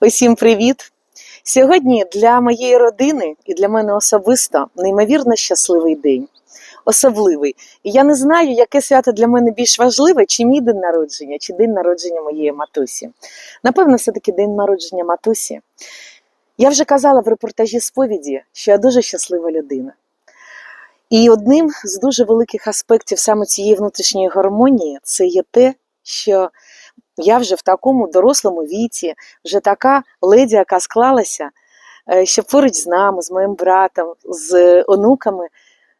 Усім привіт! Сьогодні для моєї родини і для мене особисто неймовірно щасливий день. Особливий. І я не знаю, яке свято для мене більш важливе, чи мій день народження, чи день народження моєї матусі. Напевно, все-таки день народження матусі. Я вже казала в репортажі сповіді, що я дуже щаслива людина. І одним з дуже великих аспектів саме цієї внутрішньої гармонії це є те, що я вже в такому дорослому віці, вже така леді, яка склалася, е, що поруч з нами, з моїм братом, з онуками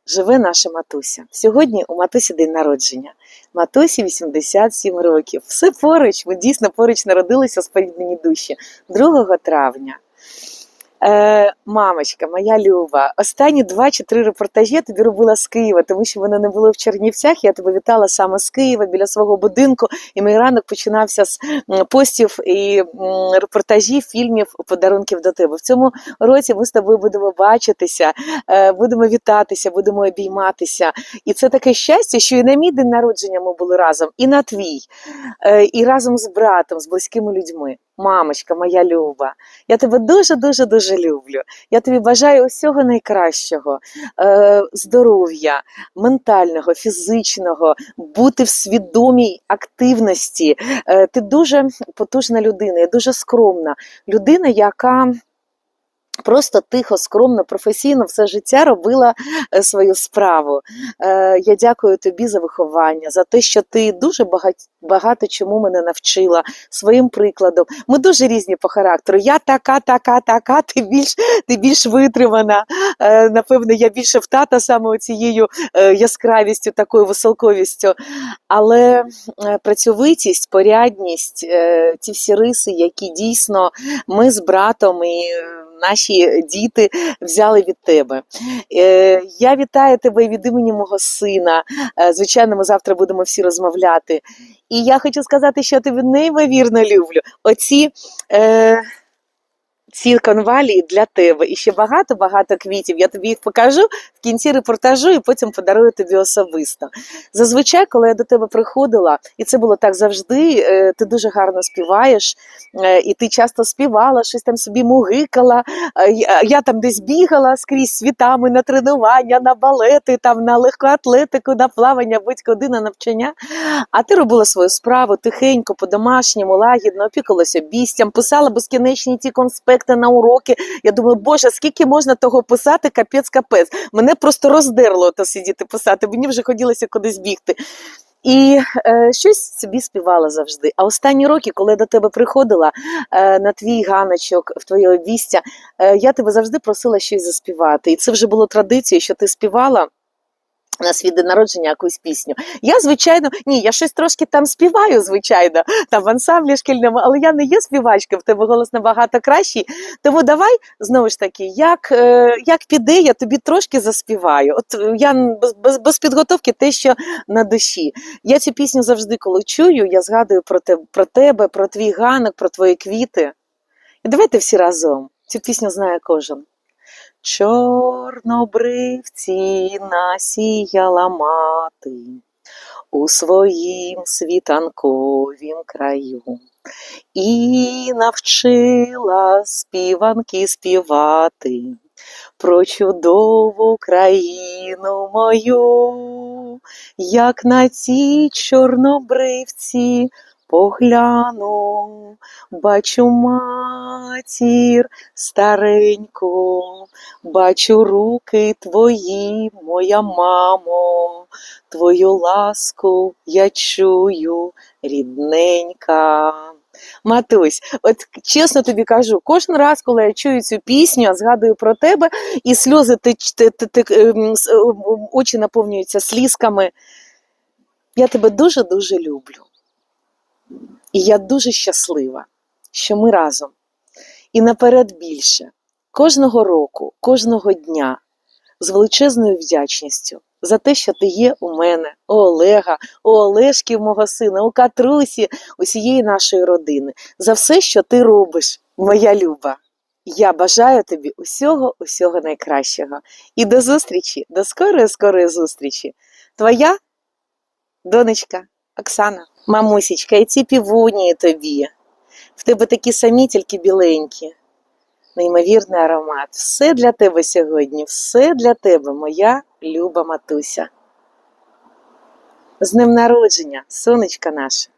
живе наша матуся. Сьогодні у матусі день народження. Матусі 87 років. Все поруч, ми дійсно поруч народилися споріднені душі 2 травня. Е, мамочка, моя Люба, останні два чи три репортажі тобі робила з Києва, тому що вони не були в Чернівцях. Я тебе вітала саме з Києва біля свого будинку, і мій ранок починався з постів і репортажів, фільмів, подарунків до тебе. В цьому році ми з тобою будемо бачитися, е, будемо вітатися, будемо обійматися. І це таке щастя, що і на мій день народження ми були разом, і на твій, е, і разом з братом, з близькими людьми. Мамочка, моя Люба, я тебе дуже, дуже, дуже люблю. Я тобі бажаю усього найкращого, е, здоров'я, ментального, фізичного, бути в свідомій активності. Е, ти дуже потужна людина, я дуже скромна людина, яка. Просто тихо, скромно, професійно все життя робила е, свою справу. Е, Я дякую тобі за виховання, за те, що ти дуже багато, багато чому мене навчила своїм прикладом. Ми дуже різні по характеру. Я така, така, така, ти більш, ти більш витримана. Е, Напевно, я більше в тата саме цією яскравістю, такою веселковістю. Але працьовитість, порядність, ці всі риси, які дійсно ми з братом і наші діти взяли від тебе. Е, Я вітаю тебе від імені мого сина. Е, Звичайно, ми завтра будемо всі розмовляти. І я хочу сказати, що я тебе неймовірно люблю. Оці. Е, ці конвалії для тебе і ще багато-багато квітів. Я тобі їх покажу в кінці репортажу і потім подарую тобі особисто. Зазвичай, коли я до тебе приходила, і це було так завжди, е, ти дуже гарно співаєш, е, і ти часто співала, щось там собі мугикала. Е, Я, там десь бігала скрізь світами на тренування, на балети, там на легку атлетику, на плавання, будь-куди на навчання. А ти робила свою справу тихенько, по-домашньому, лагідно, опікалася бістям, писала безкінечні ті конспекти на уроки. Я думаю, боже, скільки можна того писати, капець капець. Мене просто роздерло то сидіти писати, мені вже хотілося кудись бігти. І е, щось собі співала завжди. А останні роки, коли я до тебе приходила е, на твій ганочок, в твоє обістя, е, я тебе завжди просила щось заспівати. І це вже було традицією, що ти співала. На свій день народження якусь пісню. Я, звичайно, ні, я щось трошки там співаю, звичайно, там в ансамблі шкільному, але я не є співачка, в тебе голос набагато кращий. Тому давай знову ж таки, як е, як піде, я тобі трошки заспіваю. От е, я без, без, підготовки те, що на душі. Я цю пісню завжди, коли чую, я згадую про, те, про тебе, про твій ганок, про твої квіти. І давайте всі разом. Цю пісню знає кожен. Чорнобривці насіяла мати у своїм світанковім краю. І навчила співанки співати про чудову країну мою, як на ці чорнобривці погляну, бачу матір стареньку, бачу руки твої, моя мамо, твою ласку я чую, рідненька. Матусь, от чесно тобі кажу, кожен раз, коли я чую цю пісню, я згадую про тебе, і сльози теч- те- те- те- ем, ем, очі наповнюються слізками. Я тебе дуже-дуже люблю. І я дуже щаслива, що ми разом. І наперед більше, кожного року, кожного дня, з величезною вдячністю за те, що ти є у мене, у Олега, у Олешки, мого сина, у Катрусі, усієї нашої родини, за все, що ти робиш, моя Люба. Я бажаю тобі усього, усього найкращого. І до зустрічі, до скорої, скорої зустрічі. Твоя донечка Оксана, мамусечка, і ці півунії тобі. В тебе такі самі, тільки біленькі. Неймовірний аромат. Все для тебе сьогодні, все для тебе, моя люба матуся. З днем народження, сонечка наше.